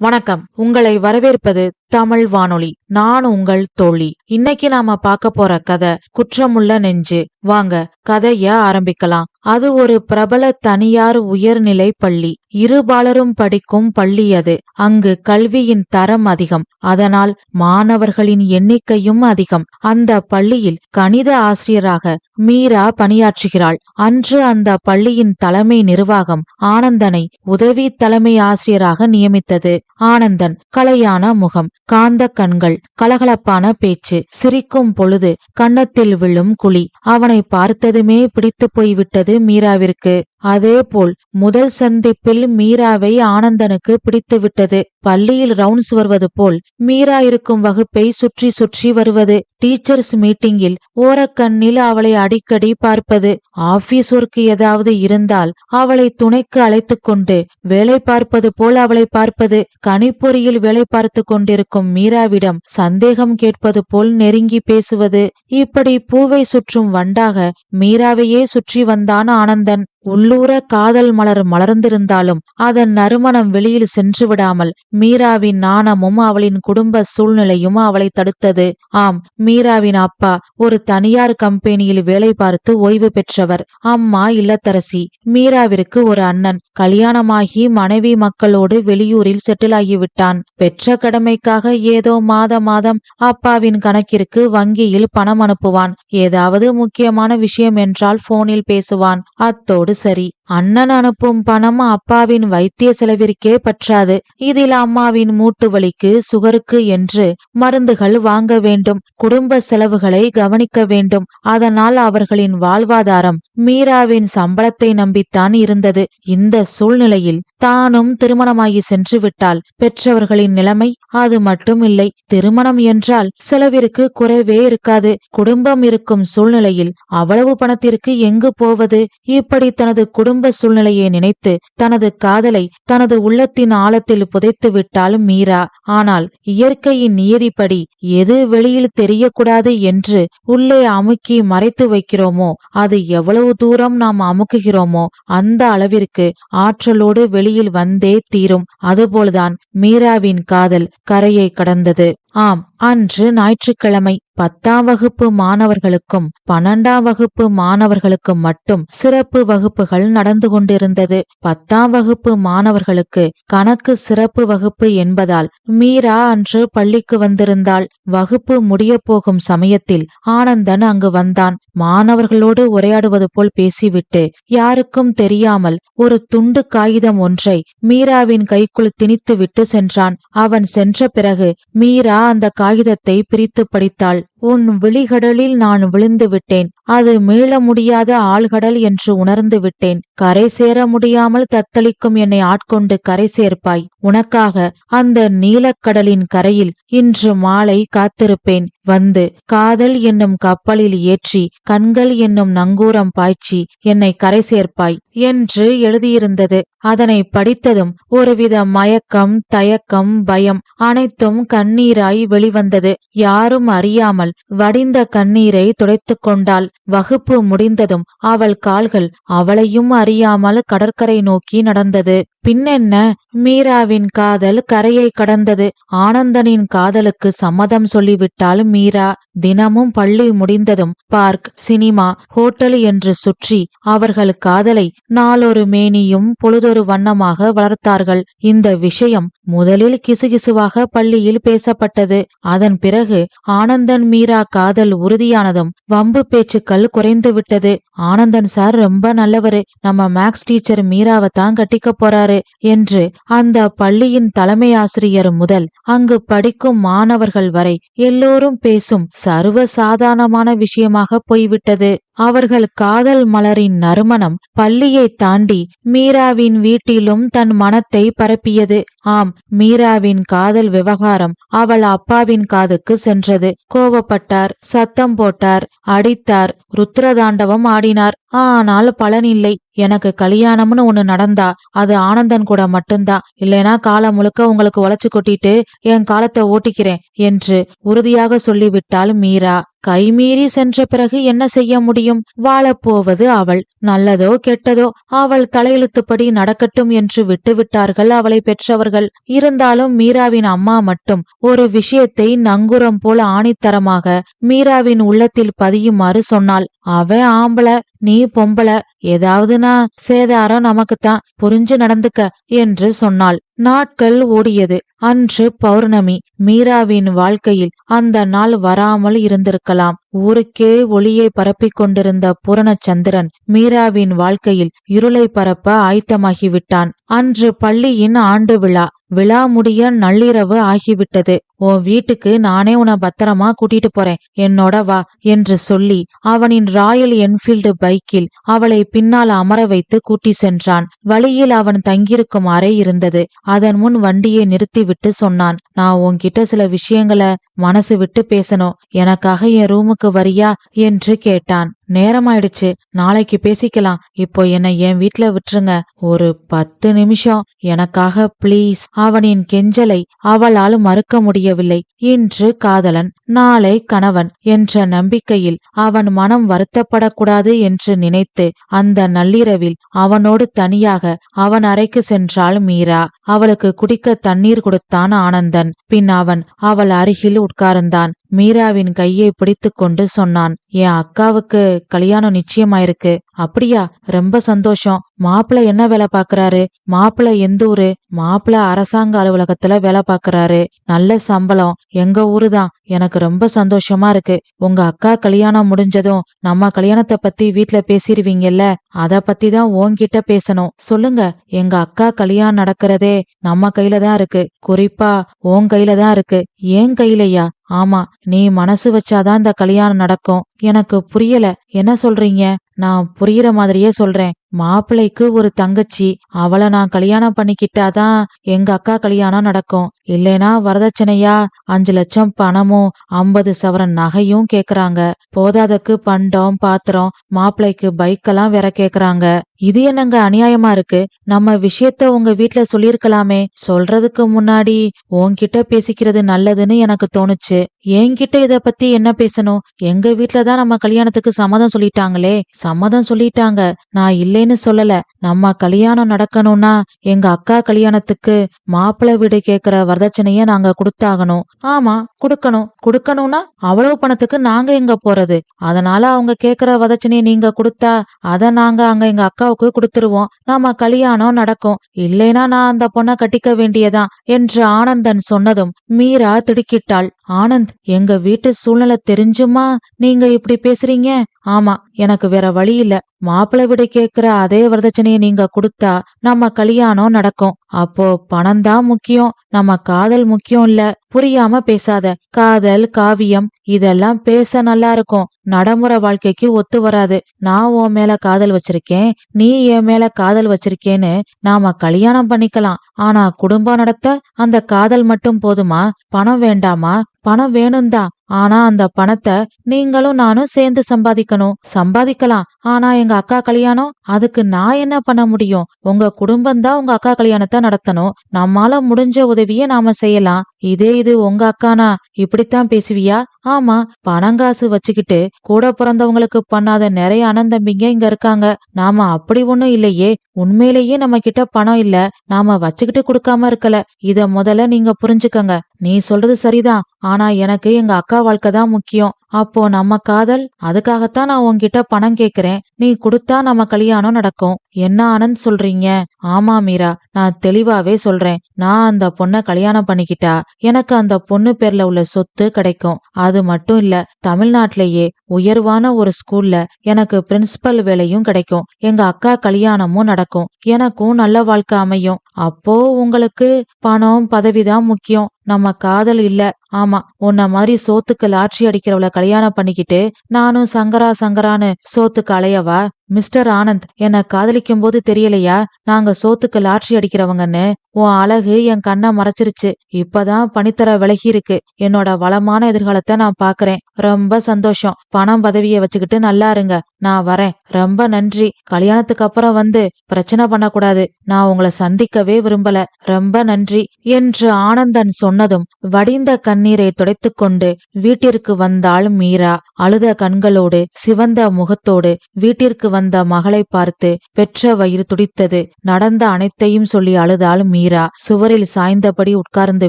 வணக்கம். உங்களை வரவேற்பது தமிழ் வானொலி. நான் உங்கள் தோழி. இன்னைக்கு நாம பார்க்க போற கதை குற்றமுள்ள நெஞ்சு. வாங்க கதைய ஆரம்பிக்கலாம். அது ஒரு பிரபல தனியார் உயர்நிலை பள்ளி. இருபாலரும் படிக்கும் பள்ளி அது. அங்கு கல்வியின் தரம் அதிகம். அதனால் மாணவர்களின் எண்ணிக்கையும் அதிகம். அந்த பள்ளியில் கணித ஆசிரியராக மீரா பணியாற்றுகிறாள். அன்று அந்த பள்ளியின் தலைமை நிர்வாகம் ஆனந்தனை உதவி தலைமை ஆசிரியராக நியமித்தது. ஆனந்தன் கலையான முகம் காந்த கண்கள் கலகலப்பான பேச்சு சிரிக்கும் பொழுது கன்னத்தில் விழும் குழி அவனை பார்த்தது முழுவதுமே பிடித்து போய்விட்டது மீராவிற்கு. அதேபோல் முதல் சந்திப்பில் மீராவை ஆனந்தனுக்கு பிடித்துவிட்டது. பள்ளியில் ரவுண்ட்ஸ் வருவது போல் மீரா இருக்கும் வகுப்பை சுற்றி சுற்றி வருவது. டீச்சர்ஸ் மீட்டிங்கில் ஓரக்கண்ணில் அவளை அடிக்கடி பார்ப்பது. ஆபீஸ் ஒர்க் ஏதாவது இருந்தால் அவளை துணைக்கு அழைத்து கொண்டு வேலை பார்ப்பது போல் அவளை பார்ப்பது. கணிப்பொறியில் வேலை பார்த்து கொண்டிருக்கும் மீராவிடம் சந்தேகம் கேட்பது போல் நெருங்கி பேசுவது. இப்படி பூவை சுற்றும் வண்டாக மீராவையே சுற்றி வந்தான் ஆனந்தன். உள்ளூர காதல் மலர் மலர்ந்திருந்தாலும் அதன் நறுமணம் வெளியில் சென்று விடாமல் மீராவின் நாணமும் அவளின் குடும்ப சூழ்நிலையும் அவளை தடுத்தது. ஆம் மீராவின் அப்பா ஒரு தனியார் கம்பெனியில் வேலை பார்த்து ஓய்வு பெற்றவர். அம்மா இல்லத்தரசி. மீராவிற்கு ஒரு அண்ணன். கல்யாணமாகி மனைவி மக்களோடு வெளியூரில் செட்டில் ஆகிவிட்டான். பெற்ற கடமைக்காக ஏதோ மாத மாதம் அப்பாவின் கணக்கிற்கு வங்கியில் பணம் அனுப்புவான். ஏதாவது முக்கியமான விஷயம் என்றால் போனில் பேசுவான். அத்தோடு சரி அண்ணன் அனுப்பும் பணம் அப்பாவின் வைத்திய செலவிற்கே பற்றாது. இதில் அம்மாவின் மூட்டு வலிக்கு சுகருக்கு என்று மருந்துகள் வாங்க வேண்டும். குடும்ப செலவுகளை கவனிக்க வேண்டும். அதனால் அவர்களின் வாழ்வாதாரம் மீராவின் சம்பளத்தை நம்பித்தான் இருந்தது. இந்த சூழ்நிலையில் தானும் திருமணமாகி சென்று விட்டால் பெற்றவர்களின் நிலைமை அது மட்டும் இல்லை. திருமணம் என்றால் செலவிற்கு குறைவே இருக்காது. குடும்பம் இருக்கும் சூழ்நிலையில் அவ்வளவு பணத்திற்கு எங்கு போவது? இப்படி தனது குடும்ப சூழ்நிலையை நினைத்து தனது காதலை தனது உள்ளத்தின் ஆழத்தில் புதைத்து விட்டாலும் மீரா ஆனால் இயற்கையின் நியதிப்படி எது வெளியில் தெரியக்கூடாது என்று உள்ளே அமுக்கி மறைத்து வைக்கிறோமோ அது எவ்வளவு தூரம் நாம் அமுக்குகிறோமோ அந்த அளவிற்கு ஆற்றலோடு வெளியில் வந்தே தீரும். அதுபோல்தான் மீராவின் காதல் கரையை கடந்தது. ஆம் அன்று ஞாயிற்றுக்கிழமை பத்தாம் வகுப்பு மாணவர்களுக்கும் பன்னெண்டாம் வகுப்பு மாணவர்களுக்கும் மட்டும் சிறப்பு வகுப்புகள் நடந்து கொண்டிருந்தது. பத்தாம் வகுப்பு மாணவர்களுக்கு கணக்கு சிறப்பு வகுப்பு என்பதால் மீரா அன்று பள்ளிக்கு வந்திருந்தாள். வகுப்பு முடிய போகும் சமயத்தில் ஆனந்தன் அங்கு வந்தான். மாணவர்களோடு உரையாடுவது போல் பேசிவிட்டு யாருக்கும் தெரியாமல் ஒரு துண்டு காகிதம் ஒன்றை மீராவின் கைக்குள் திணித்து விட்டு சென்றான். அவன் சென்ற பிறகு மீரா அந்த காகிதத்தை பிரித்து படித்தாள். உன் விழிகடலில் நான் விழுந்து விட்டேன். அது மீள முடியாத ஆழ்கடல் என்று உணர்ந்து விட்டேன். கரை சேர முடியாமல் தத்தளிக்கும் என்னை ஆட்கொண்டு கரை சேர்ப்பாய். உனக்காக அந்த நீலக்கடலின் கரையில் இன்று மாலை காத்திருப்பேன். வந்து காதல் என்னும் கப்பலில் ஏற்றி கண்கள் என்னும் நங்கூரம் பாய்ச்சி என்னை கரை சேர்ப்பாய் என்று எழுதியிருந்தது. அதனை படித்ததும் ஒருவித மயக்கம் தயக்கம் பயம் அனைத்தும் கண்ணீராய் வெளிவந்தது. யாரும் அறியாமல் வடிந்த கண்ணீரை துடைத்து கொண்டாள். வகுப்பு முடிந்ததும் அவள் கால்கள் அவளையும் அறியாமல் கடற்கரை நோக்கி நடந்தது. பின்னென்ன? மீராவின் காதல் கரையை கடந்தது. ஆனந்தனின் காதலுக்கு சம்மதம் சொல்லிவிட்டாள் மீரா. தினமும் பள்ளி முடிந்ததும் பார்க் சினிமா ஹோட்டல் என்று சுற்றி அவர்கள் காதலை நாளொரு மேனியும் பொழுதொரு வண்ணமாக வளர்த்தார்கள். இந்த விஷயம் முதலில் கிசுகிசுவாக பள்ளியில் பேசப்பட்டது. அதன் பிறகு ஆனந்தன் மீரா காதல் உறுதியானதும் வம்பு பேச்சுக்கள் குறைந்து விட்டது. ஆனந்தன் சார் ரொம்ப நல்லவரு. நம்ம மேக்ஸ் டீச்சர் மீராவை தான் கட்டிக்க போறாரு என்று அந்த பள்ளியின் தலைமை ஆசிரியர் முதல் அங்கு படிக்கும் மாணவர்கள் வரை எல்லோரும் பேசும் சர்வ சாதாரணமான விஷயமாக போய்விட்டது. அவர்கள் காதல் மலரின் நறுமணம் பள்ளியை தாண்டி மீராவின் வீட்டிலும் தன் மனத்தை பரப்பியது. ஆம் மீராவின் காதல் விவகாரம் அவள் அப்பாவின் காதுக்கு சென்றது. கோபப்பட்டார் சத்தம் போட்டார் அடித்தார் ருத்ரதாண்டவம் ஆடினார். ஆனால் பலனில்லை. எனக்கு கல்யாணம்னு ஒண்ணு நடந்தா அது ஆனந்தன் கூட மட்டும்தான் இல்லைனா காலம் முழுக்க உங்களுக்கு உழைச்சு கொட்டிட்டு என் காலத்தை ஓட்டிக்கிறேன் என்று உறுதியாக சொல்லிவிட்டாள் மீரா. கைமீறி சென்ற பிறகு என்ன செய்ய முடியும்? வாழப்போவது அவள். நல்லதோ கெட்டதோ அவள் தலையெழுத்துப்படி நடக்கட்டும் என்று விட்டுவிட்டார்கள் அவளை பெற்றவர்கள். இருந்தாலும் மீராவின் அம்மா மட்டும் ஒரு விஷயத்தை நங்குரம் போல ஆணித்தரமாக மீராவின் உள்ளத்தில் பதியுமாறு சொன்னாள். அவன் ஆம்பள நீ பொம்பள ஏதாவதுனா சேதாரம் நமக்குத்தான் புரிஞ்சு நடந்துக்க என்று சொன்னாள். நாட்கள் ஓடியது. அன்று பௌர்ணமி. மீராவின் வாழ்க்கையில் அந்த நாள் வராமல் இருந்திருக்கலாம். ஊருக்கே ஒளியை பரப்பிக் கொண்டிருந்த பூரணச்சந்திரன் மீராவின் வாழ்க்கையில் இருளை பரப்ப ஆயத்தமாகிவிட்டான். அன்று பள்ளியின் ஆண்டு விழா. விழா முடிய நள்ளிரவு ஆகிவிட்டது. உன் வீட்டுக்கு நானே உன்னை பத்திரமா கூட்டிட்டு போறேன். என்னோட வா என்று சொல்லி அவனின் ராயல் என்ஃபீல்டு பைக்கில் அவளை பின்னால் அமர வைத்து கூட்டி சென்றான். வழியில் அவன் தங்கியிருக்கும் அறை இருந்தது. அதன் முன் வண்டியை நிறுத்திவிட்டு சொன்னான். நான் உன்கிட்ட சில விஷயங்களை மனசு விட்டு பேசணும். எனக்காக என் ரூமுக்கு வரியா? என்று கேட்டான். நேரமாயிடுச்சு. நாளைக்கு பேசிக்கலாம். இப்போ என்னை என் வீட்ல விட்டுருங்க. ஒரு பத்து நிமிஷம். எனக்காக ப்ளீஸ். அவனின் கெஞ்சலை அவளால் மறுக்க முடியவில்லை. இன்று காதலன் நாளை கணவன் என்ற நம்பிக்கையில் அவன் மனம் வருத்தப்படக்கூடாது என்று நினைத்து அந்த நள்ளிரவில் அவனோடு தனியாக அவன் அறைக்கு சென்றாள் மீரா. அவளுக்கு குடிக்க தண்ணீர் கொடுத்தான் ஆனந்தன். பின் அவன் அவள் அருகில் உட்கார்ந்தான். மீராவின் கையை பிடித்து கொண்டு சொன்னான் என் அக்காவுக்கு கல்யாணம் நிச்சயமாயிருக்கு. அப்படியா? ரொம்ப சந்தோஷம். மாப்பிள்ள என்ன வேலை பாக்குறாரு மாப்பிள்ள எந்த ஊரு? மாப்பிள்ள அரசாங்க அலுவலகத்துல வேலை பாக்குறாரு நல்ல சம்பளம். எங்க ஊரு தான் எனக்கு ரொம்ப சந்தோஷமா இருக்கு. உங்க அக்கா கல்யாணம் முடிஞ்சதும் நம்ம கல்யாணத்தை பத்தி வீட்ல பேசிடுவீங்கல்ல அத பத்தி தான் உன்கிட்ட பேசணும். சொல்லுங்க. எங்க அக்கா கல்யாணம் நடக்கிறதே நம்ம கையில தான் இருக்கு. குறிப்பா ஓங்க கையில தான் இருக்கு. ஏன் கையிலையா ஆமா நீ மனசு வச்சாதான் இந்த கல்யாணம் நடக்கும். எனக்கு புரியல. என்ன சொல்றீங்க? நான் புரியுற மாதிரியே சொல்றேன். மாப்பிள்ளைக்கு ஒரு தங்கச்சி. அவளை நான் கல்யாணம் பண்ணிக்கிட்டாதான் எங்க அக்கா கல்யாணம் நடக்கும். இல்லைனா வரதட்சணையா அஞ்சு லட்சம் பணமும் ஐம்பது சவரன் நகையும் கேக்குறாங்க. போதாதக்கு பண்டம் பாத்திரம் மாப்பிள்ளைக்கு பைக்கெல்லாம் வேற கேக்குறாங்க. இது என்னங்க அநியாயமா இருக்கு? நம்ம விஷயத்த உங்க வீட்ல சொல்லிருக்கலாமே சொல்றதுக்கு முன்னாடி உன்கிட்ட பேசிக்கிறது நல்லதுன்னு எனக்கு தோணுச்சு. என்கிட்ட இத பத்தி என்ன பேசணும்? எங்க வீட்டுலதான் நம்ம கல்யாணத்துக்கு சம்மதம் சொல்லிட்டாங்களே. சம்மதம் சொல்லிட்டாங்க. நான் இல்லைன்னு சொல்லல. நம்ம கல்யாணம் நடக்கணும்னா எங்க அக்கா கல்யாணத்துக்கு மாப்பிள்ளை வீடு கேக்குற வரதட்சணைய நாங்க கொடுத்தாகணும். ஆமா கொடுக்கணும். கொடுக்கணும்னா அவ்வளவு பணத்துக்கு நாங்க எங்க போறது? அதனால அவங்க கேக்குற வரதட்சணையை நீங்க கொடுத்தா அத நாங்க அங்க எங்க அக்காவுக்கு கொடுத்துருவோம். நாம கல்யாணம் நடக்கும். இல்லைனா நான் அந்த பொண்ண கட்டிக்க வேண்டியதான் என்று ஆனந்தன் சொன்னதும் மீரா திடுக்கிட்டாள். ஆனந்த் எங்க வீட்டு சூழ்நிலை தெரிஞ்சுமா? நீங்க இப்படி பேசுறீங்க? ஆமா எனக்கு வேற வழி இல்ல. மாப்பிள்ளை விட கேக்குற அதே வரதட்சணையை நீங்க கொடுத்தா நம்ம கல்யாணம் நடக்கும். அப்போ பணம் தான் முக்கியம். நம்ம காதல் முக்கியம் இல்ல. புரியாம பேசாத. காதல் காவியம் இதெல்லாம் பேச நல்லா இருக்கும். நடைமுறை வாழ்க்கைக்கு ஒத்து வராது. நான் உன் மேல காதல் வச்சிருக்கேன். நீ என் மேல காதல் வச்சிருக்கேன்னு நாம கல்யாணம் பண்ணிக்கலாம். ஆனா குடும்பம் நடத்த அந்த காதல் மட்டும் போதுமா? பணம் வேண்டாமா? பணம் வேணும்தான். ஆனா அந்த பணத்தை நீங்களும் நானும் சேர்ந்து சம்பாதிக்கணும். சம்பாதிக்கலாம். ஆனா எங்க அக்கா கல்யாணம் அதுக்கு நான் என்ன பண்ண முடியும்? உங்க குடும்பம் தான் உங்க அக்கா கல்யாணத்தை நடத்தணும். நம்மால முடிஞ்ச உதவிய நாம செய்யலாம். இதே இது உங்க அக்கானா? இப்படித்தான் பேசுவியா? ஆமா பணங்காசு வச்சுக்கிட்டு கூட பிறந்தவங்களுக்கு பண்ணாத நிறைய அனந்தம்பிங்க இங்க இருக்காங்க. நாம அப்படி ஒண்ணும் இல்லையே. உண்மையிலேயே நம்ம கிட்ட பணம் இல்ல. நாம வச்சுக்கிட்டு கொடுக்காம இருக்கல. இத முதல்ல நீங்க புரிஞ்சுக்கங்க. நீ சொல்றது சரிதான். ஆனா எனக்கு எங்க அக்கா வாழ்க்கை தான் முக்கியம் அப்போ நம்ம காதல் அதுக்காகத்தான் நான் உன்கிட்ட பணம் கேக்குறேன். நீ கொடுத்தா நம்ம கல்யாணம் நடக்கும். என்ன ஆனந்த் சொல்றீங்க? ஆமா மீரா நான் தெளிவாவே சொல்றேன். நான் அந்த பொண்ண கல்யாணம் பண்ணிக்கிட்டா எனக்கு அந்த பொண்ணு பேர்ல உள்ள சொத்து கிடைக்கும். அது மட்டும் இல்ல தமிழ்நாட்டிலேயே உயர்வான ஒரு ஸ்கூல்ல எனக்கு பிரின்சிபல் வேலையும் கிடைக்கும். எங்க அக்கா கல்யாணமும் நடக்கும். எனக்கும் நல்ல வாழ்க்கை அமையும். அப்போ உங்களுக்கு பணம் பதவிதான் முக்கியம். நம்ம காதல் இல்ல. ஆமா உன்ன மாதிரி சோத்துக்கு லாட்சி அடிக்கிறவள கல்யாணம் பண்ணிக்கிட்டு நானும் சங்கரா சங்கரான்னு சோத்துக்கு அலையவா? மிஸ்டர் ஆனந்த் என்ன காதலிக்கும் போது தெரியலையா? நாங்க சோத்துக்கு லாட்ரி அடிக்கிறவங்கன்னு. உன் அழகு என் கண்ணை மறைச்சிருச்சு. இப்பதான் பனித்தர விலகி இருக்கு. என்னோட வளமான எதிர்காலத்தை நான் பாக்குறேன். ரொம்ப சந்தோஷம். பணம் பதவியை வச்சுக்கிட்டு நல்லா இருங்க. நான் வரேன். ரொம்ப நன்றி. கல்யாணத்துக்கு அப்புறம் வந்து பிரச்சனை பண்ணக்கூடாது. நான் உங்களை சந்திக்கவே விரும்பல. ரொம்ப நன்றி. என்று ஆனந்தன் சொன்னதும் வடிந்த கண்ணீரை துடைத்து கொண்டு வீட்டிற்கு வந்தாள் மீரா. அழுத கண்களோடு சிவந்த முகத்தோடு வீட்டிற்கு வந்த மகளை பார்த்து பெற்ற வயிறு துடித்தது. நடந்த அனைத்தையும் சொல்லி அழுதாள் மீரா. சுவரில் சாய்ந்தபடி உட்கார்ந்து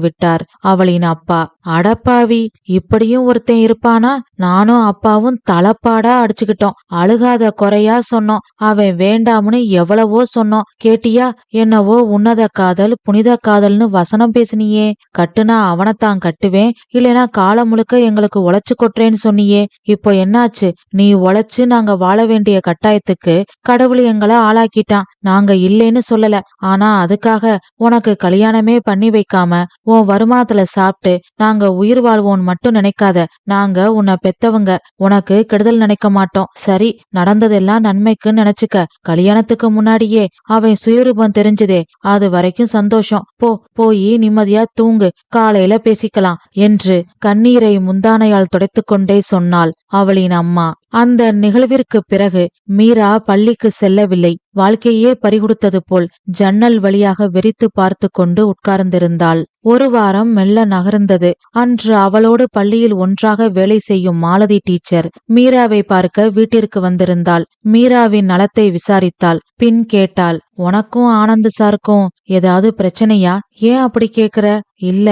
விட்டார். அவளின் அப்பா அடப்பாவி இப்படியும் ஒருத்தன் இருப்பானா? நானும் அப்பாவும் தலப்பாடா அடிச்சுக்கிட்டோம். அழுகாத குறையா சொன்னோம். அவன் வேண்டாம்னு எவ்வளவோ சொன்னோம். கேட்டியா? என்னவோ உன்னத காதல் புனித காதல்னு வசனம் பேசினியே. கட்டுனா அவனைத்தான் கட்டுவேன். இல்லைனா காலம் முழுக்க எங்களுக்கு உழைச்சு கொட்டுறேன்னு சொன்னியே. இப்போ என்னாச்சு? நீ உழைச்சு நாங்க வாழ வேண்டிய கட்டாயம் கட்டாயத்துக்கு கடவுள் எங்களை ஆளாக்கிட்டான். நாங்க இல்லைன்னு சொல்லல. ஆனா அதுக்காக உனக்கு கல்யாணமே பண்ணி வைக்காம உன் வருமானத்துல சாப்பிட்டு நாங்க உயிர் வாழ்வோன் மட்டும் நினைக்காத. நாங்க உன்னை பெத்தவங்க. உனக்கு கெடுதல் நினைக்க மாட்டோம். சரி நடந்ததெல்லாம் நன்மைக்குன்னு நினைச்சுக்க. கல்யாணத்துக்கு முன்னாடியே அவன் சுயரூபம் தெரிஞ்சதே. அது வரைக்கும் சந்தோஷம். போ போய் நிம்மதியா தூங்கு. காலையில பேசிக்கலாம் என்று கண்ணீரை முந்தானையால் துடைத்துக்கொண்டே சொன்னாள் அவளின் அம்மா. அந்த நிகழ்விற்கு பிறகு மீரா பள்ளிக்கு செல்லவில்லை. வாழ்க்கையே பறிகொடுத்தது போல் ஜன்னல் வழியாக வெறித்து பார்த்து கொண்டு உட்கார்ந்திருந்தாள். ஒரு வாரம் மெல்ல நகர்ந்தது. அன்று அவளோடு பள்ளியில் ஒன்றாக வேலை செய்யும் மாலதி டீச்சர் மீராவை பார்க்க வீட்டிற்கு வந்திருந்தாள். மீராவின் நலத்தை விசாரித்தாள். பின் கேட்டாள் உனக்கும் ஆனந்த் சாருக்கும் ஏதாவது பிரச்சனையா? ஏன் அப்படி கேக்குற? இல்ல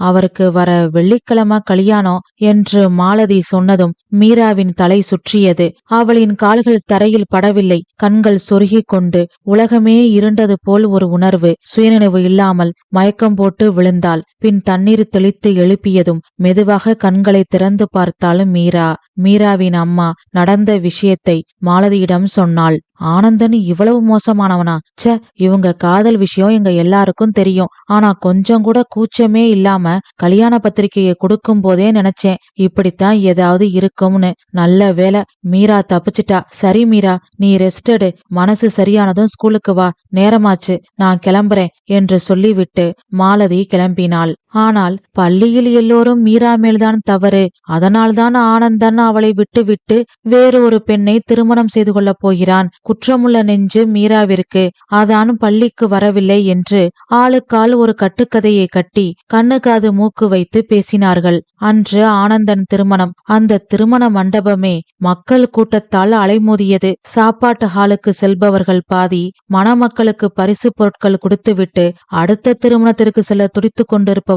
அவருக்கு வர வெள்ளிக்கிழமை கல்யாணம் என்று மாலதி சொன்னதும் மீராவின் தலை சுற்றியது. அவளின் கால்கள் தரையில் படவில்லை. கண்கள் சொருகிக் கொண்டு உலகமே இருண்டது போல் ஒரு உணர்வு. சுயநினைவு இல்லாமல் மயக்கம் போட்டு விழுந்தாள் பின் தண்ணீர் தெளித்து எழுப்பியதும் மெதுவாக கண்களை திறந்து பார்த்தாலும் மீரா மீராவின் அம்மா நடந்த விஷயத்தை மாலதியிடம் சொன்னாள். ஆனந்தன் இவ்வளவு மோசமானவனா? ச்சே இவங்க காதல் விஷயம் எங்க எல்லாருக்கும் தெரியும். ஆனா கொஞ்சம் கூட கூச்சமே இல்லாம கல்யாண பத்திரிகையை கொடுக்கும் போதே நினைச்சேன். இப்படித்தான் ஏதாவது இருக்கும்னு. நல்ல வேலை மீரா தப்பிச்சிட்டா. சரி மீரா நீ ரெஸ்டடு மனசு சரியானதும் ஸ்கூலுக்கு வா. நேரமாச்சு. நான் கிளம்புறேன் என்று சொல்லிவிட்டு மாலதி கிளம்பினாள். ஆனால் பள்ளியில் எல்லோரும் மீரா மேல்தான் தவறு. அதனால்தான் ஆனந்தன் அவளை விட்டுவிட்டு வேறு ஒரு பெண்ணை திருமணம் செய்து கொள்ளப் போகிறான். குற்றமுள்ள நெஞ்சு மீராவிற்கு. அதான் பள்ளிக்கு வரவில்லை என்று ஆளுக்கால் ஒரு கட்டுக்கதையை கட்டி கண்ணு காது மூக்கு வைத்து பேசினார்கள். அன்று ஆனந்தன் திருமணம். அந்த திருமண மண்டபமே மக்கள் கூட்டத்தால் அலைமோதியது. சாப்பாட்டு ஹாலுக்கு செல்பவர்கள் பாதி மணமக்களுக்கு பரிசு பொருட்கள் கொடுத்துவிட்டு அடுத்த திருமணத்திற்கு செல்ல துடித்துக்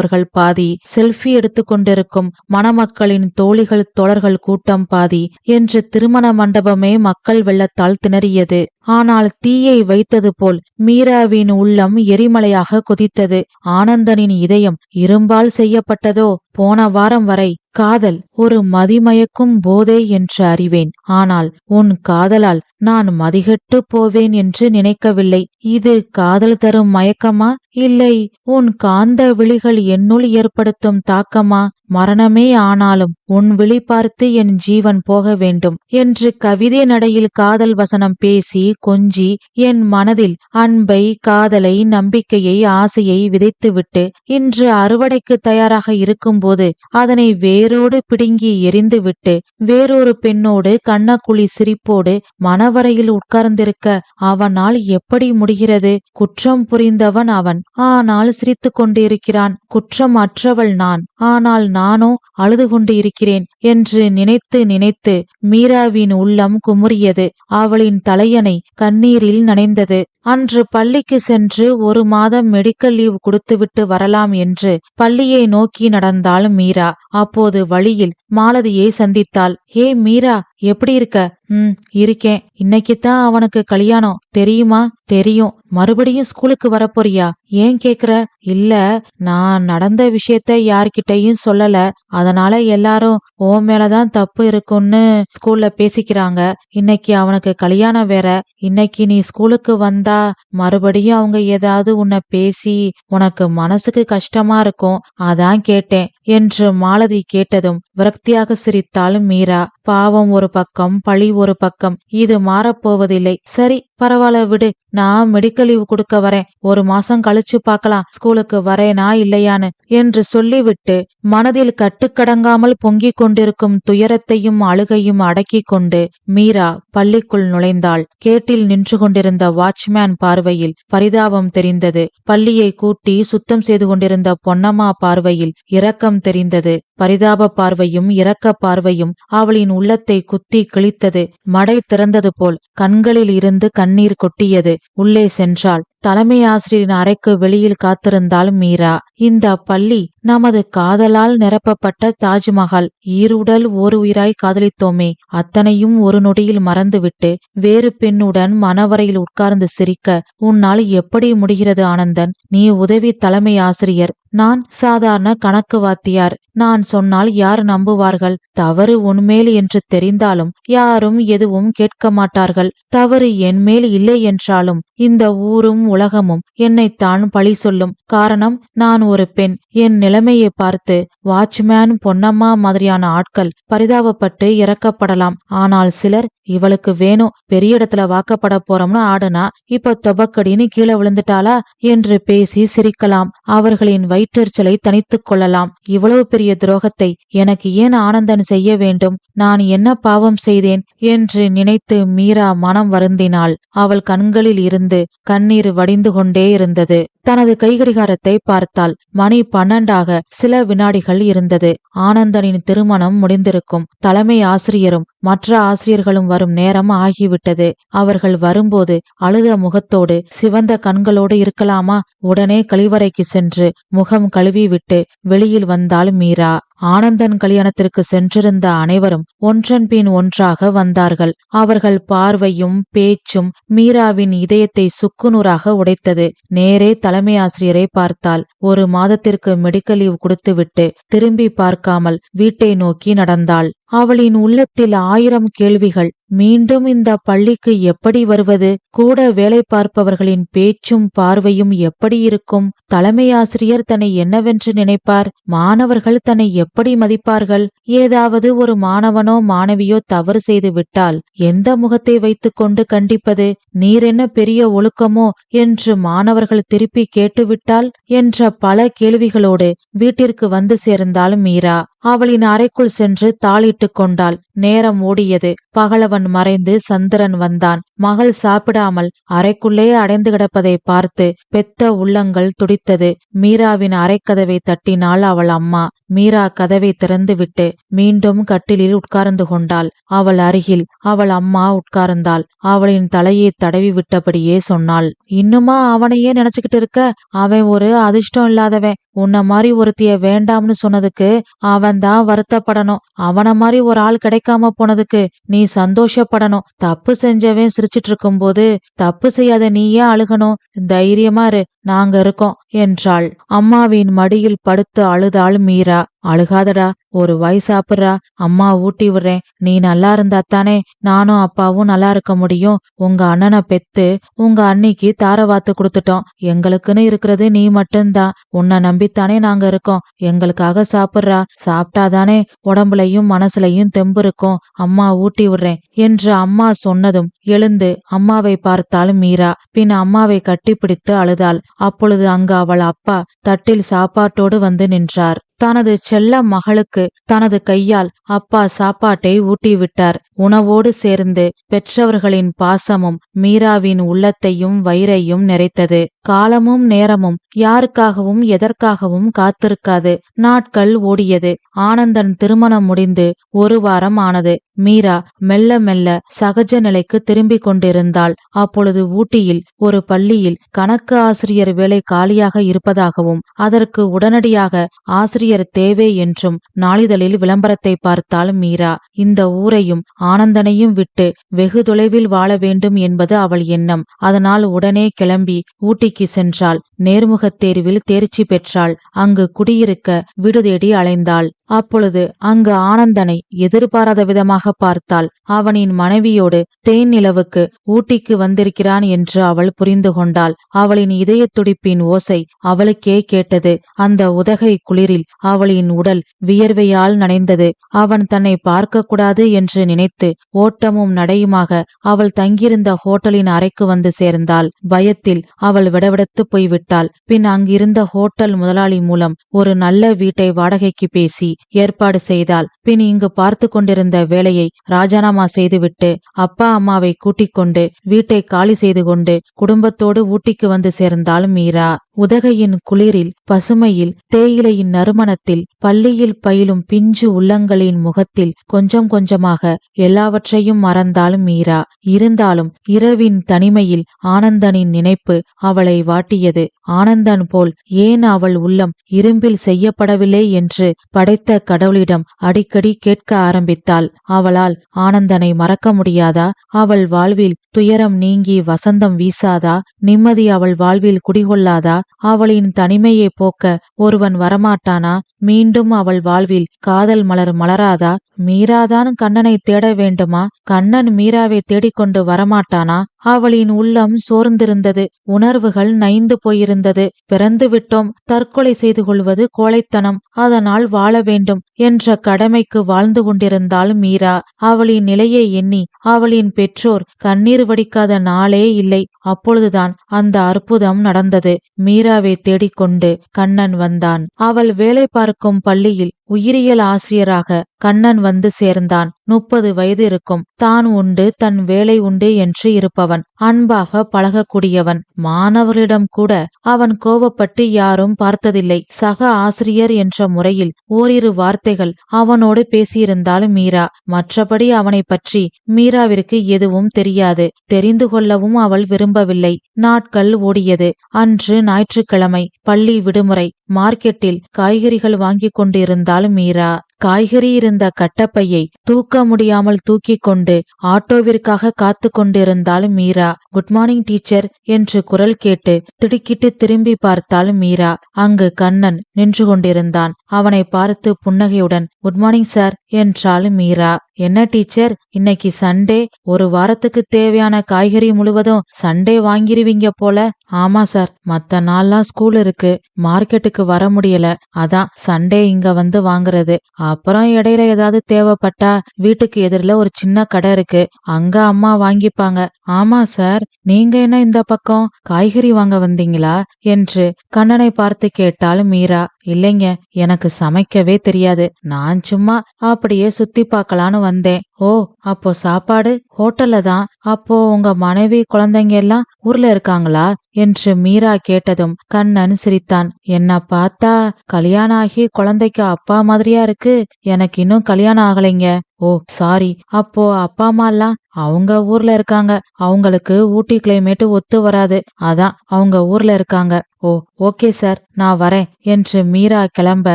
கொண்டிருப்பவர்கள் பாதி செல்ஃபி எடுத்துக்கொண்டிருக்கும் மணமக்களின் தோழிகள் தொடர்கள் கூட்டம் பாதி என்று திருமண மண்டபமே மக்கள் வெள்ளத்தால் திணறியது. ஆனால் தீயை வைத்தது போல் மீராவின் உள்ளம் எரிமலையாக கொதித்தது. ஆனந்தனின் இதயம் இரும்பால் செய்யப்பட்டதோ? போன வாரம் வரை காதல் ஒரு மதிமயக்கும் போதே என்று அறிவேன். ஆனால் உன் காதலால் நான் மதிகட்டு போவேன் என்று நினைக்கவில்லை. இது காதல் தரும் மயக்கமா? இல்லை. உன் காந்த விழிகள் என்னுள் ஏற்படுத்தும் தாக்கமா? மரணமே ஆனாலும் உன் விழி பார்த்து என் ஜீவன் போக வேண்டும் என்று கவிதை நடையில் காதல் வசனம் பேசி கொஞ்சி என் மனதில் அன்பை காதலை நம்பிக்கையை ஆசையை விதைத்துவிட்டு இன்று அறுவடைக்கு தயாராக இருக்கும்போது அதனை வேரோடு பிடுங்கி எரிந்துவிட்டு வேறொரு பெண்ணோடு கண்ணக்குழி சிரிப்போடு மணவரையில் உட்கார்ந்திருக்க அவனால் எப்படி முடிகிறது? குற்றம் புரிந்தவன் அவன். ஆனால் சிரித்துக் கொண்டிருக்கிறான். குற்றம் அற்றவள் நான். ஆனால் நானோ அழுது கொண்டு இருக்கிறேன் என்று நினைத்து நினைத்து மீராவின் உள்ளம் குமுறியது. அவளின் தலையணை கண்ணீரில் நனைந்தது. அன்று பள்ளிக்கு சென்று ஒரு மாதம் மெடிக்கல் லீவ் கொடுத்துவிட்டு வரலாம் என்று பள்ளியை நோக்கி நடந்தாள் மீரா. அப்போது வழியில் மாலதியை சந்தித்தாள். ஹே மீரா எப்படி இருக்க? ம் இருக்கேன். இன்னைக்குத்தான் அவனுக்கு கல்யாணம். தெரியுமா? தெரியும். மறுபடியும் ஸ்கூலுக்கு வரப்போறியா? ஏன் கேக்குற? இல்ல நான் நடந்த விஷயத்த யார்கிட்டயும் சொல்லல. அதனால எல்லாரும் ஓ மேலதான் தப்பு இருக்கும்னு ஸ்கூல்ல பேசிக்கிறாங்க. இன்னைக்கு அவனுக்கு கல்யாணம் வேற. இன்னைக்கு நீ ஸ்கூலுக்கு வந்தா மறுபடியும் அவங்க ஏதாவது உன்னை பேசி உனக்கு மனசுக்கு கஷ்டமா இருக்கும். அதான் கேட்டேன். என்று மாலதி கேட்டதும் விரக்தியாக சிரித்தாலும் மீரா பாவம் ஒரு பக்கம் பழி ஒரு பக்கம். இது மாறப்போவதில்லை. சரி பரவாயில்ல விடு. நான் மெடிக்கல் லீவ் கொடுக்க வரேன். ஒரு மாசம் கழிச்சு பார்க்கலாம். ஸ்கூலுக்கு வரேனா இல்லையான்னு என்று சொல்லிவிட்டு மனதில் கட்டுக்கடங்காமல் பொங்கிக் கொண்டிருக்கும் துயரத்தையும் அழுகையும் அடக்கிக் கொண்டு மீரா பள்ளிக்குள் நுழைந்தாள். கேட்டில் நின்று கொண்டிருந்த வாட்ச்மேன் பார்வையில் பரிதாபம் தெரிந்தது. பள்ளியை கூட்டி சுத்தம் செய்து கொண்டிருந்த பொன்னம்மா பார்வையில் இரக்கம் தெரிந்தது. பரிதாப பார்வையும் இரக்க பார்வையும் அவளின் உள்ளத்தை குத்தி கிழித்தது. மடை திறந்தது போல் கண்களில் இருந்து கண்ணீர் கொட்டியது. உள்ளே சென்றாள். தலைமை ஆசிரியரின் அறைக்கு வெளியில் காத்திருந்தாள் மீரா இந்த பள்ளி நமது காதலால் நிரப்பப்பட்ட தாஜ்மஹால் ஈருடல் ஓர் உயிராய் காதலித்தோமே அத்தனையும் ஒரு நொடியில் மறந்துவிட்டு வேறு பெண்ணுடன் மனவரையில் உட்கார்ந்து சிரிக்க உன்னால் எப்படி முடிகிறது ஆனந்தன் நீ உதவி தலைமை ஆசிரியர் நான் சாதாரண கணக்கு வாத்தியார் நான் சொன்னால் யார் நம்புவார்கள் தவறு உன்மேல் என்று தெரிந்தாலும் யாரும் எதுவும் கேட்க மாட்டார்கள் தவறு என்மேல் இல்லை என்றாலும் இந்த ஊரும் உலகமும் என்னைத்தான் பழி சொல்லும். காரணம் நான் ஒரு பெண். என் நிலைமையை பார்த்து வாட்ச்மேன் பொன்னம்மா மாதிரியான ஆட்கள் பரிதாபப்பட்டு இறக்கப்படலாம். ஆனால் சிலர் இவளுக்கு வேணும் பெரிய இடத்துல வாக்கப்பட போறோம்னு ஆடுனா இப்ப தொபக்கடின்னு கீழே விழுந்துட்டாளா? என்று பேசி சிரிக்கலாம். அவர்களின் வயிற்றெரிச்சலை தனித்துக் கொள்ளலாம். இவ்வளவு பெரிய துரோகத்தை எனக்கு ஏன் ஆனந்தன் செய்ய வேண்டும்? நான் என்ன பாவம் செய்தேன்? என்று நினைத்து மீரா மனம் வருந்தினாள். அவள் கண்களில் இருந்து கண்ணீர் வடிந்து கொண்டே இருந்தது. தனது கைகடிகாரத்தை பார்த்தாள். மணி பன்னெண்டாக சில வினாடிகள் இருந்தது. ஆனந்தனின் திருமணம் முடிந்திருக்கும். தலைமை ஆசிரியரும் மற்ற ஆசிரியர்களும் வரும் நேரம் ஆகிவிட்டது. அவர்கள் வரும்போது அழுத முகத்தோடு சிவந்த கண்களோடு இருக்கலாமா? உடனே கழிவறைக்கு சென்று முகம் கழுவி விட்டு வெளியில் வந்தாள் மீரா. ஆனந்தன் கல்யாணத்திற்கு சென்றிருந்த அனைவரும் ஒன்றன் பின் ஒன்றாக வந்தார்கள். அவர்கள் பார்வையும் பேச்சும் மீராவின் இதயத்தை சுக்குநூறாக உடைத்தது. நேரே தலைமை ஆசிரியரை பார்த்தாள் ஒரு மாதத்திற்கு மெடிக்கல் லீவ் கொடுத்துவிட்டு திரும்பி பார்க்காமல் வீட்டை நோக்கி நடந்தாள். அவளின் உள்ளத்தில் ஆயிரம் கேள்விகள் மீண்டும் இந்த பள்ளிக்கு எப்படி வருவது? கூட வேலை பார்ப்பவர்களின் பேச்சும் பார்வையும் எப்படி இருக்கும்? தலைமை ஆசிரியர் தன்னை என்னவென்று நினைப்பார்? மாணவர்கள் தன்னை எப்படி மதிப்பார்கள்? ஏதாவது ஒரு மாணவனோ மாணவியோ தவறு செய்து விட்டால் எந்த முகத்தை வைத்துக்கொண்டு கண்டிப்பது? நீரென்ன பெரிய ஒழுக்கமோ? என்று மாணவர்கள் திருப்பி கேட்டுவிட்டால் என்ற பல கேள்விகளோடு வீட்டிற்கு வந்து சேர்ந்தாள் மீரா. அவளின் அறைக்குள் சென்று தாளிட்டு கொண்டாள். நேரம் ஓடியது. பகலவன் மறைந்து சந்திரன் வந்தான். மகள் சாப்பிடாமல் அறைக்குள்ளே அடைந்து கிடப்பதை பார்த்து பெத்த உள்ளங்கள் துடித்தது. மீராவின் அறைக்கதவை தட்டினாள் அவள் அம்மா மீரா கதவை திறந்துவிட்டு மீண்டும் கட்டிலில் உட்கார்ந்து கொண்டாள். அவள் அருகில் அவள் அம்மா உட்கார்ந்தாள். அவளின் தலையை தடவி விட்டபடியே சொன்னாள் இன்னுமா அவனையே நினைச்சுக்கிட்டு இருக்க? அவன் ஒரு அதிர்ஷ்டம் இல்லாதவன். உன்ன மாதிரி ஒருத்திய வேண்டாம்னு சொன்னதுக்கு அவன்தான் வருத்தப்படணும். அவன மாதிரி ஒரு ஆள் கிடைக்காம போனதுக்கு நீ சந்தோஷப்படணும். தப்பு செஞ்சவன் சிரிச்சிட்டு இருக்கும்போது தப்பு செய்யாத நீ ஏன் அழுகணும். தைரியமா இரு. நாங்க இருக்கோம். என்றாள். அம்மாவின் மடியில் படுத்து அழுதாள் மீரா அழுகாதடா. ஒரு வாய் சாப்பிட்றா. அம்மா ஊட்டி விடுறேன். நீ நல்லா இருந்தா தானே? நானும் அப்பாவும் நல்லா இருக்க முடியும். உங்க அண்ணனை பெத்து உங்க அன்னிக்கு தாரவாத்து கொடுத்துட்டோம். எங்களுக்குன்னு இருக்கிறது நீ மட்டும்தான் உன்னை நம்பித்தானே நாங்க இருக்கோம். எங்களுக்காக சாப்பிட்றா. சாப்பிட்டாதானே உடம்புலையும் மனசுலையும் தெம்பு இருக்கும். அம்மா ஊட்டி விடுறேன். என்று அம்மா சொன்னதும் எழுந்து அம்மாவை பார்த்தாள் மீரா. பின் அம்மாவை கட்டிப்பிடித்து அழுதாள். அப்பொழுது அங்கு அவள் அப்பா தட்டில் சாப்பாட்டோடு வந்து நின்றார். தனது செல்ல மகளுக்கு தனது கையால் அப்பா சாப்பாட்டை ஊட்டிவிட்டார். உணவோடு சேர்ந்து பெற்றவர்களின் பாசமும் மீராவின் உள்ளத்தையும் வயிறையும் நிறைத்தது. காலமும் நேரமும் யாருக்காகவும் எதற்காகவும் காத்திருக்காது. நாட்கள் ஓடியது. ஆனந்தன் திருமணம் முடிந்து ஒரு வாரம் ஆனது. மீரா மெல்ல மெல்ல சகஜ நிலைக்கு திரும்பிக் கொண்டிருந்தாள். அப்பொழுது ஊட்டியில் ஒரு பள்ளியில் கணக்கு ஆசிரியர் வேலை காலியாக இருப்பதாகவும் அதற்கு உடனடியாக ஆசிரியர் தேவை என்றும் நாளிதழில் விளம்பரத்தை பார்த்தாள் மீரா. இந்த ஊரையும் ஆனந்தனையும் விட்டு வெகு தொலைவில் வாழ வேண்டும் என்பது அவள் எண்ணம். அதனால் உடனே கிளம்பி ஊட்டிக்கு சென்றாள். நேர்முகத் தேர்வில் தேர்ச்சி பெற்றாள். அங்கு குடியிருக்க வீடு தேடி அலைந்தாள். அப்பொழுது அங்கு ஆனந்தனை எதிர்பாராத விதமாக பார்த்தாள். அவனின் மனைவியோடு தேன் நிலவுக்கு ஊட்டிக்கு வந்திருக்கிறான் என்று அவள் புரிந்து கொண்டாள். அவளின் இதய துடிப்பின் ஓசை அவளுக்கே கேட்டது. அந்த உதகை குளிரில் அவளின் உடல் வியர்வையால் நனைந்தது. அவன் தன்னை பார்க்க கூடாது என்று நினைத்து ஓட்டமும் நடையுமாக அவள் தங்கியிருந்த ஹோட்டலின் அறைக்கு வந்து சேர்ந்தாள். பயத்தில் அவள் விடவிடத்து போய்விட்டாள். பின் அங்கிருந்த ஹோட்டல் முதலாளி மூலம் ஒரு நல்ல வீட்டை வாடகைக்கு பேசி ஏற்பாடு செய்தாள். பின் இங்கு பார்த்து கொண்டிருந்த வேலையை ராஜினாமா செய்துவிட்டு அப்பா அம்மாவை கூட்டிக் கொண்டு வீட்டை காலி செய்து கொண்டு குடும்பத்தோடு ஊட்டிக்கு வந்து சேர்ந்தாள் மீரா. உதகையின் குளிரில் பசுமையில் தேயிலையின் நறுமணத்தில் பள்ளியில் பயிலும் பிஞ்சு உள்ளங்களின் முகத்தில் கொஞ்சம் கொஞ்சமாக எல்லாவற்றையும் மறந்தாள் மீரா. இருந்தாலும் இரவின் தனிமையில் ஆனந்தனின் நினைப்பு அவளை வாட்டியது. ஆனந்தன் போல் ஏன் அவள் உள்ளம் இரும்பில் செய்யப்படவில்லை என்று படைத்த கடவுளிடம் அடிக்கடி கேட்க ஆரம்பித்தாள். அவளால் ஆனந்தனை மறக்க முடியாதா? அவள் வாழ்வில் துயரம் நீங்கி வசந்தம் வீசாதா? நிம்மதி அவள் வாழ்வில் குடிகொள்ளாதா? அவளின் தனிமையை போக்க ஒருவன் வரமாட்டானா? மீண்டும் அவள் வாழ்வில் காதல் மலர் மலராதா? மீராதான் கண்ணனை தேட வேண்டுமா? கண்ணன் மீராவை தேடிக்கொண்டு வரமாட்டானா? அவளின் உள்ளம் சோர்ந்திருந்தது உணர்வுகள் நைந்து போயிருந்தது. பிறந்து விட்டோம் தற்கொலை செய்து கொள்வது கோழைத்தனம் அதனால் வாழ வேண்டும் என்ற கடமைக்கு வாழ்ந்து கொண்டிருந்தாள் மீரா. அவளின் நிலையை எண்ணி அவளின் பெற்றோர் கண்ணீர் வடிக்காத நாளே இல்லை. அப்பொழுதுதான் அந்த அற்புதம் நடந்தது. மீராவை தேடிக்கொண்டு கண்ணன் வந்தான். அவள் வேலை பார்க்கும் பள்ளியில் உயிரியல் ஆசிரியராக கண்ணன் வந்து சேர்ந்தான். முப்பது வயது இருக்கும் தான் உண்டு தன் வேலை உண்டு என்று இருப்பவன் அன்பாக பழகக்கூடியவன். மாணவர்களிடம் கூட அவன் கோபப்பட்டு யாரும் பார்த்ததில்லை. சக ஆசிரியர் என்ற முறையில் ஓரிரு வார்த்தைகள் அவனோடு பேசியிருந்தாலும் மீரா மற்றபடி அவனை பற்றி மீராவிற்கு எதுவும் தெரியாது. தெரிந்து கொள்ளவும் அவள் விரும்பவில்லை. நாட்கள் ஓடியது. அன்று ஞாயிற்றுக்கிழமை பள்ளி விடுமுறை மார்க்கெட்டில் காய்கறிகள் வாங்கிக் கொண்டிருந்தாலும் மீரா காய்கறி இருந்த கட்டப்பையை தூக்க முடியாமல் தூக்கி கொண்டு ஆட்டோவிற்காக காத்து கொண்டிருந்தாள் மீரா குட் மார்னிங் டீச்சர் என்று குரல் கேட்டு திடுக்கிட்டு திரும்பி பார்த்தாள் மீரா அங்கு கண்ணன் நின்று கொண்டிருந்தான். அவனை பார்த்து புன்னகையுடன் குட் மார்னிங் சார் என்றாள் மீரா என்ன டீச்சர் இன்னைக்கு சண்டே ஒரு வாரத்துக்கு தேவையான காய்கறி முழுவதும் சண்டே வாங்கிருவீங்க போல. ஆமா சார் மத்த நாள்லாம் ஸ்கூல் இருக்கு மார்க்கெட்டுக்கு வர முடியல. அதான் சண்டே இங்க வந்து வாங்குறது. அப்புறம் இடையில ஏதாவது தேவைப்பட்டா வீட்டுக்கு எதிரில ஒரு சின்ன கடை இருக்கு அங்க அம்மா வாங்கிப்பாங்க. ஆமா சார் நீங்க என்ன இந்த பக்கம் காய்கறி வாங்க வந்தீங்களா? என்று கண்ணனை பார்த்து கேட்டாள் மீரா. இல்லைங்க எனக்கு சமைக்கவே தெரியாது. நான் சும்மா அப்படியே சுத்தி பார்க்கலான்னு வந்தேன். ஓ அப்போ சாப்பாடு ஹோட்டல்ல தான். அப்போ உங்க மனைவி குழந்தைங்க எல்லாம் ஊர்ல இருக்காங்களா? என்று மீரா கேட்டதும் கண்ணன் சிரித்தான் என்ன பார்த்தா கல்யாணம் ஆகி குழந்தைக்கு அப்பா மாதிரியா இருக்கு? எனக்கு இன்னும் கல்யாணம் ஆகலைங்க. ஓ சாரி அப்போ அப்பா அம்மா எல்லாம் அவங்க ஊர்ல இருக்காங்க. அவங்களுக்கு ஊட்டி கிளைமேட் ஒத்து வராது. அதான் அவங்க ஊர்ல இருக்காங்க. ஓ ஓகே சார் நான் வரேன் என்று மீரா கிளம்ப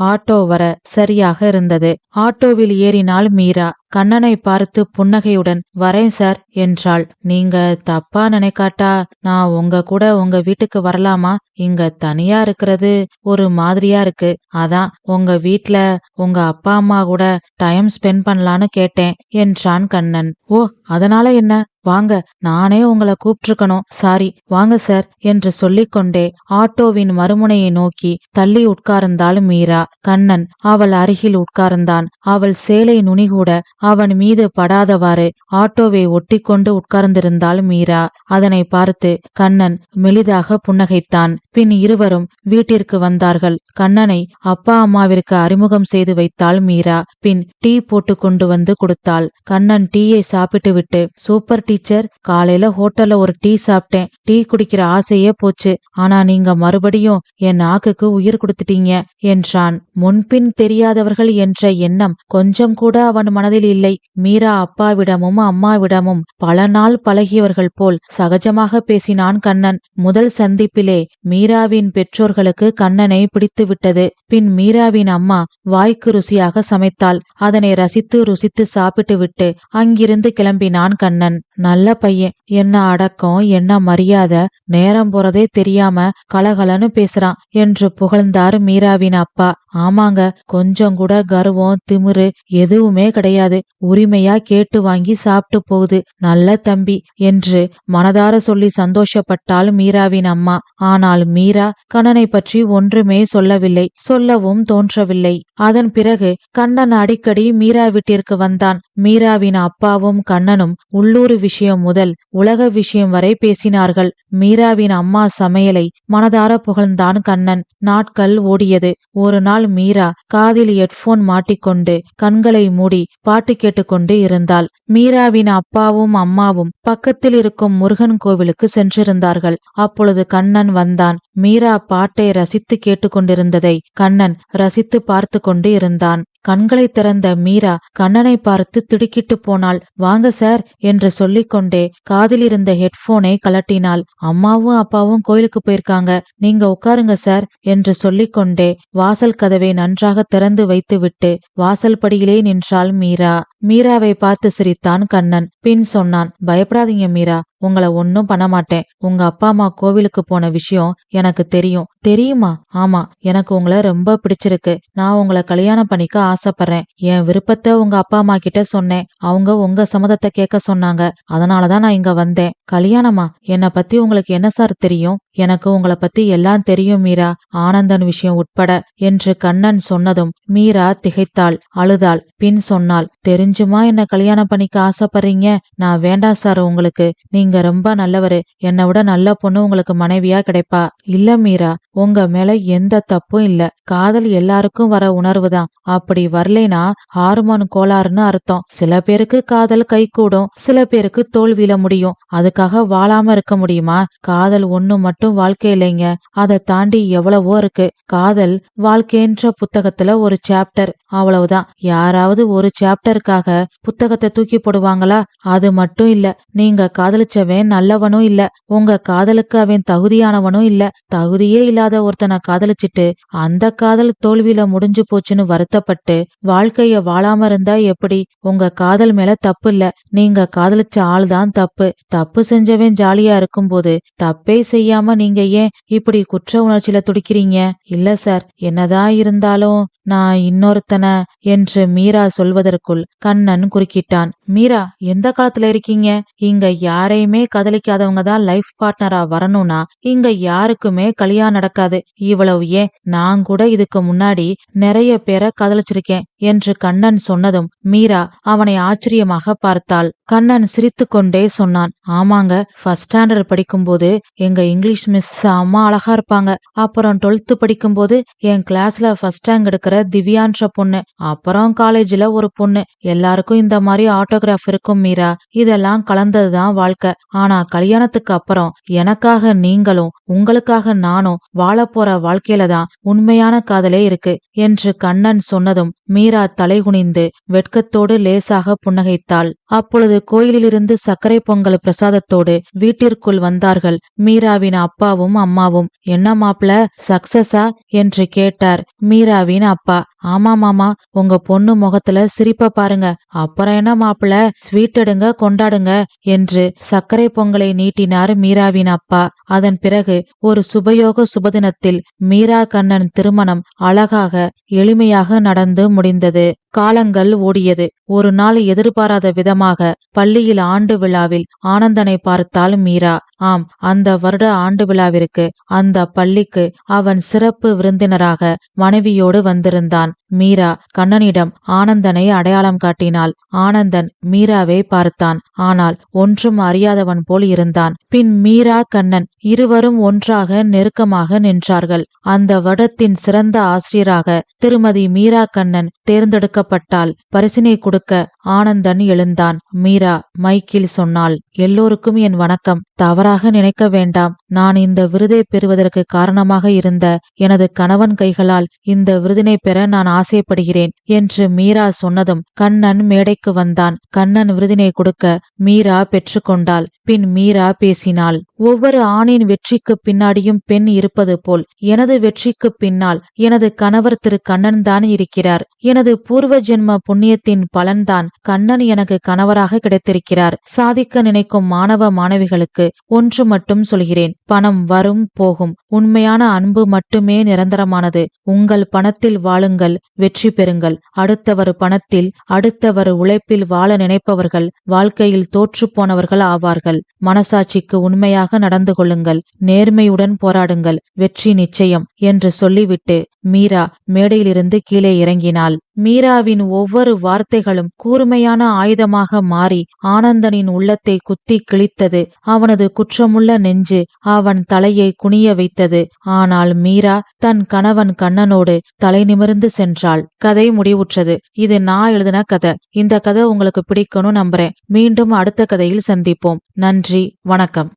ஆட்டோ வர சரியாக இருந்தது. ஆட்டோவில் ஏறினாள் மீரா. கண்ணனை பார்த்து புன்னகையுடன் வரேன் சார் என்றாள். நீங்க தப்பா நினைக்காட்டா? நான் உங்க கூட உங்க வீட்டுக்கு வரலாமா? இங்க தனியா இருக்கிறது ஒரு மாதிரியா இருக்கு. அதான் உங்க வீட்ல உங்க அப்பா அம்மா கூட டைம் ஸ்பெண்ட் பண்ணலான்னு கேட்டேன் என்றான் கண்ணன். ஓ அதனால என்ன? வாங்க நானே உங்களை கூப்பிட்டிருக்கணும். சாரி வாங்க சார் என்று சொல்லிக்கொண்டே ஆட்டோவின் மறுமுனையை நோக்கி தள்ளி உட்கார்ந்தாள் மீரா. கண்ணன் அவள் அருகில் உட்கார்ந்தான். அவள் சேலை நுனிகூட அவன் மீது படாதவாறு ஆட்டோவை ஒட்டிக்கொண்டு உட்கார்ந்திருந்தாள் மீரா. அதனை பார்த்து கண்ணன் மெலிதாக புன்னகைத்தான். பின் இருவரும் வீட்டிற்கு வந்தார்கள். கண்ணனை அப்பா அம்மாவிற்கு அறிமுகம் செய்து வைத்தாள் மீரா. பின் டீ போட்டு கொண்டு வந்து கொடுத்தாள். கண்ணன் டீயை சாப்பிட்டு விட்டு சூப்பர் டீச்சர் காலையில ஹோட்டல்ல ஒரு டீ சாப்பிட்டேன். டீ குடிக்கிற ஆசையே போச்சு. ஆனா நீங்க மறுபடியும் என் நாக்குக்கு உயிர் கொடுத்துட்டீங்க என்றான். முன்பின் தெரியாதவர்கள் என்ற எண்ணம் கொஞ்சம் கூட அவன் மனதில் இல்லை. மீரா அப்பாவிடமும் அம்மாவிடமும் பல நாள் பழகியவர்கள் போல் சகஜமாக பேசினான் கண்ணன். முதல் சந்திப்பிலே மீராவின் பெற்றோர்களுக்கு கண்ணனை பிடித்து விட்டது. பின் மீராவின் அம்மா வாய்க்கு ருசியாக சமைத்தாள். அதனை ரசித்து ருசித்து சாப்பிட்டு விட்டு அங்கிருந்து கிளம்பினான் கண்ணன். நல்ல பையன். என்ன அடக்கம் என்ன மரியாதை. நேரம் போறதே தெரியாம கலகலன்னு பேசுறான் என்று புகழ்ந்தார் மீராவின் அப்பா. ஆமாங்க கொஞ்சம் கூட கர்வம் திமிரு எதுவுமே கிடையாது. உரிமையா கேட்டு வாங்கி சாப்பிட்டு போகுது. நல்ல தம்பி என்று மனதார சொல்லி சந்தோஷப்பட்டாள் மீராவின் அம்மா. ஆனால் மீரா கண்ணனை பற்றி ஒன்றுமே சொல்லவில்லை. சொல்லவும் தோன்றவில்லை. அதன் பிறகு கண்ணன் அடிக்கடி மீரா வீட்டிற்கு வந்தான். மீராவின் அப்பாவும் கண்ணனும் உள்ளூர் விஷயம் முதல் உலக விஷயம் வரை பேசினார்கள். மீராவின் அம்மா சமையலை மனதார புகழ்ந்தான் கண்ணன். நாட்கள் ஓடியது. ஒரு நாள் மீரா காதில் ஹெட்போன் மாட்டிக்கொண்டு கண்களை மூடி பாட்டு கேட்டுக்கொண்டு இருந்தாள். மீராவின் அப்பாவும் அம்மாவும் பக்கத்தில் இருக்கும் முருகன் கோவிலுக்கு சென்றிருந்தார்கள். அப்பொழுது கண்ணன் வந்தான். மீரா பாட்டை ரசித்து கேட்டுக்கொண்டிருந்ததை கண்ணன் ரசித்து பார்த்து கொண்டு இருந்தான். கண்களை திறந்த மீரா கண்ணனை பார்த்து திடுக்கிட்டு போனாள். வாங்க சார் என்று சொல்லிக்கொண்டே காதில் இருந்த ஹெட்போனை கலட்டினாள் அம்மாவும் அப்பாவும் கோயிலுக்கு போயிருக்காங்க. நீங்க உட்காருங்க சார் என்று சொல்லிக்கொண்டே வாசல் கதவை நன்றாக திறந்து வைத்துவிட்டு வாசல் படியிலே நின்றாள் மீரா. மீராவை பார்த்து சிரித்தான் கண்ணன். பின் சொன்னான் பயப்படாதீங்க மீரா. உங்களை ஒன்னும் பண்ண மாட்டேன். உங்க அப்பா அம்மா கோவிலுக்கு போன விஷயம் எனக்கு தெரியும். தெரியுமா? ஆமா எனக்கு உங்களை ரொம்ப பிடிச்சிருக்கு. நான் உங்களை கல்யாணம் பண்ணிக்க ஆசைப்படுறேன். என் விருப்பத்தை உங்க அப்பா அம்மா கிட்ட சொன்னேன். அவங்க உங்க சம்மதத்தை கேட்க சொன்னாங்க. அதனாலதான் நான் இங்க வந்தேன். கல்யாணமா? என்னை பத்தி உங்களுக்கு என்ன சார் தெரியும்? எனக்கு உங்களை பத்தி எல்லாம் தெரியும் மீரா. ஆனந்தன் விஷயம் உட்பட. என்று கண்ணன் சொன்னதும் மீரா திகைத்தாள் அழுதாள். பின் சொன்னாள் தெரிஞ்சுமா என்ன கல்யாணம் பண்ணிக்க ஆசைப்படுறீங்க? நான் வேண்டாம் சார் உங்களுக்கு. நீங்க ரொம்ப நல்லவரு. என்னை விட நல்ல பொண்ணு உங்களுக்கு மனைவியா கிடைப்பா? இல்ல மீரா உங்க மேல எந்த தப்பும் இல்ல. காதல் எல்லாருக்கும் வர உணர்வு தான். அப்படி வரலைனா ஹார்மோன் கோளாறுன்னு அர்த்தம். சில பேருக்கு காதல் கை கூடும். சில பேருக்கு தோல்வியில முடியும். அதுக்காக வாழாம இருக்க முடியுமா? காதல் ஒண்ணு மட்டும் வாழ்க்கை இல்லைங்க. அதை தாண்டி எவ்வளவோ இருக்கு. காதல் வாழ்க்கைன்ற புத்தகத்துல ஒரு சாப்டர். அவ்வளவுதான். யாராவது ஒரு சாப்டருக்காக புத்தகத்தை தூக்கி போடுவாங்களா? அது மட்டும் இல்ல. நீங்க காதலிச்சவன் நல்லவனும் இல்ல. உங்க காதலுக்கு அவன் தகுதியானவனும் இல்ல. தகுதியே இல்லாத ஒருத்தனை காதலிச்சிட்டு அந்த காதல் தோல்வியில முடிஞ்சு போச்சுன்னு வருத்தப்பட்டு வாழ்க்கைய வாழாம இருந்தா எப்படி? உங்க காதல் மேல தப்பு இல்ல. நீங்க காதலிச்ச ஆள்தான் தப்பு. தப்பு செஞ்சவன் ஜாலியா இருக்கும்போது தப்பே செய்யாம நீங்க ஏன் இப்படி குற்ற உணர்ச்சியில துடிக்கிறீங்க? இல்ல சார் என்னதான் இருந்தாலும் நான் இன்னொருத்தன என்று மீரா சொல்வதற்குள் கண்ணன் குறுக்கிட்டான். மீரா எந்த காலத்துல இருக்கீங்க? இங்க யாரையுமே கதலிக்காதவங்க தான் லைஃப் பார்ட்னரா வரணும்னா இங்க யாருக்குமே கல்யாணம் நடக்காது. இவ்வளவு ஏன்? நான் கூட இதுக்கு முன்னாடி நிறைய பேரை கதலிச்சிருக்கேன் என்று கண்ணன் சொன்னதும் மீரா அவனை ஆச்சரியமாக பார்த்தாள். கண்ணன் சிரித்துக்கொண்டே சொன்னான் ஆமாங்க ஃபர்ஸ்ட் ஸ்டாண்டர்ட் படிக்கும்போது எங்க இங்கிலீஷ் மிஸ் அம்மா அழகா இருப்பாங்க. அப்புறம் டுவெல்த் படிக்கும்போது என் கிளாஸ்ல ஃபர்ஸ்ட் ரேங்க் எடுக்கிற திவ்யான்ற பொண்ணு. அப்புறம் காலேஜ்ல ஒரு பொண்ணு. எல்லாருக்கும் இந்த மாதிரி ஆட்டோகிராஃப் இருக்கும் மீரா. இதெல்லாம் கலந்ததுதான் வாழ்க்கை. ஆனா கல்யாணத்துக்கு அப்புறம் எனக்காக நீங்களும் உங்களுக்காக நானும் வாழப்போற வாழ்க்கையில தான் உண்மையான காதலே இருக்கு என்று கண்ணன் சொன்னதும் மீரா தலைகுனிந்து வெட்கத்தோடு லேசாக புன்னகைத்தாள். அப்பொழுது கோயிலிலிருந்து சர்க்கரை பொங்கல் பிரசாதத்தோடு வீட்டிற்குள் வந்தார்கள். மீராவின் அப்பாவும் அம்மாவும் என்ன மாப்ள சக்சஸா? என்று கேட்டார். மீராவின் அப்பா ஆமா மாமா உங்க பொண்ணு முகத்துல சிரிப்ப பாருங்க. அப்புறம் என்ன மாப்பிள? ஸ்வீட் எடுங்க கொண்டாடுங்க என்று சர்க்கரை பொங்கலை நீட்டினார் மீராவின் அப்பா. அதன் பிறகு ஒரு சுபயோக சுபதினத்தில் மீரா கண்ணன் திருமணம் அழகாக எளிமையாக நடந்து முடிந்தது. காலங்கள் ஓடியது. ஒரு நாள் எதிர்பாராத விதமாக பள்ளியில் ஆண்டு விழாவில் ஆனந்தனை பார்த்தாள் மீரா. ஆம் அந்த வருட ஆண்டு விழாவிற்கு அந்த பள்ளிக்கு அவன் சிறப்பு விருந்தினராக மனைவியோடு வந்திருந்தான். on. மீரா கண்ணனிடம் ஆனந்தனை அடையாளம் காட்டினாள். ஆனந்தன் மீராவை பார்த்தான். ஆனால் ஒன்றும் அறியாதவன் போல் இருந்தான். பின் மீரா கண்ணன் இருவரும் ஒன்றாக நெருக்கமாக நின்றார்கள். அந்த வருடத்தின் சிறந்த ஆசிரியராக திருமதி மீரா கண்ணன் தேர்ந்தெடுக்கப்பட்டால் பரிசினை கொடுக்க ஆனந்தன் எழுந்தான். மீரா மைக்கில் சொன்னாள் எல்லோருக்கும் என் வணக்கம். தவறாக நினைக்க வேண்டாம். நான் இந்த விருதை பெறுவதற்கு காரணமாக இருந்த எனது கணவன் கைகளால் இந்த விருதினை பெற நான் ஆசைப்படுகிறேன் என்று மீரா சொன்னதும் கண்ணன் மேடைக்கு வந்தான். கண்ணன் விருதினை கொடுக்க மீரா பெற்றுக்கொண்டாள். பின் மீரா பேசினாள். ஒவ்வொரு ஆணின் வெற்றிக்கு பின்னாடியும் பெண் இருப்பது போல் எனது வெற்றிக்கு பின்னால் எனது கணவர் திரு. கண்ணன் தான் இருக்கிறார். எனது பூர்வ ஜென்ம புண்ணியத்தின் பலன்தான் கண்ணன் எனக்கு கணவராக கிடைத்திருக்கிறார். சாதிக்க நினைக்கும் மாணவ மாணவிகளுக்கு ஒன்று மட்டும் சொல்கிறேன். பணம் வரும் போகும். உண்மையான அன்பு மட்டுமே நிரந்தரமானது. உங்கள் பணத்தில் வாழுங்கள். வெற்றி பெறுங்கள். அடுத்தவர் பணத்தில் அடுத்தவர் உழைப்பில் வாழ நினைப்பவர்கள் வாழ்க்கையில் தோற்றுப்போனவர்கள் ஆவார்கள். மனசாட்சிக்கு உண்மையாக நடந்து கொள்ளுங்கள். நேர்மையுடன் போராடுங்கள். வெற்றி நிச்சயம் என்று சொல்லிவிட்டு மீரா மேடையிலிருந்து கீழே இறங்கினாள். மீராவின் ஒவ்வொரு வார்த்தைகளும் கூர்மையான ஆயுதமாக மாறி ஆனந்தனின் உள்ளத்தை குத்தி கிழித்தது. அவனது குற்றமுள்ள நெஞ்சு அவன் தலையை குனிய வைத்தது. ஆனால் மீரா தன் கணவன் கண்ணனோடு தலை நிமிர்ந்து சென்றாள். கதை முடிவுற்றது. இது நான் எழுதின கதை. இந்த கதை உங்களுக்கு பிடிக்கணும் நம்புறேன். மீண்டும் அடுத்த கதையில் சந்திப்போம். நன்றி. வணக்கம்.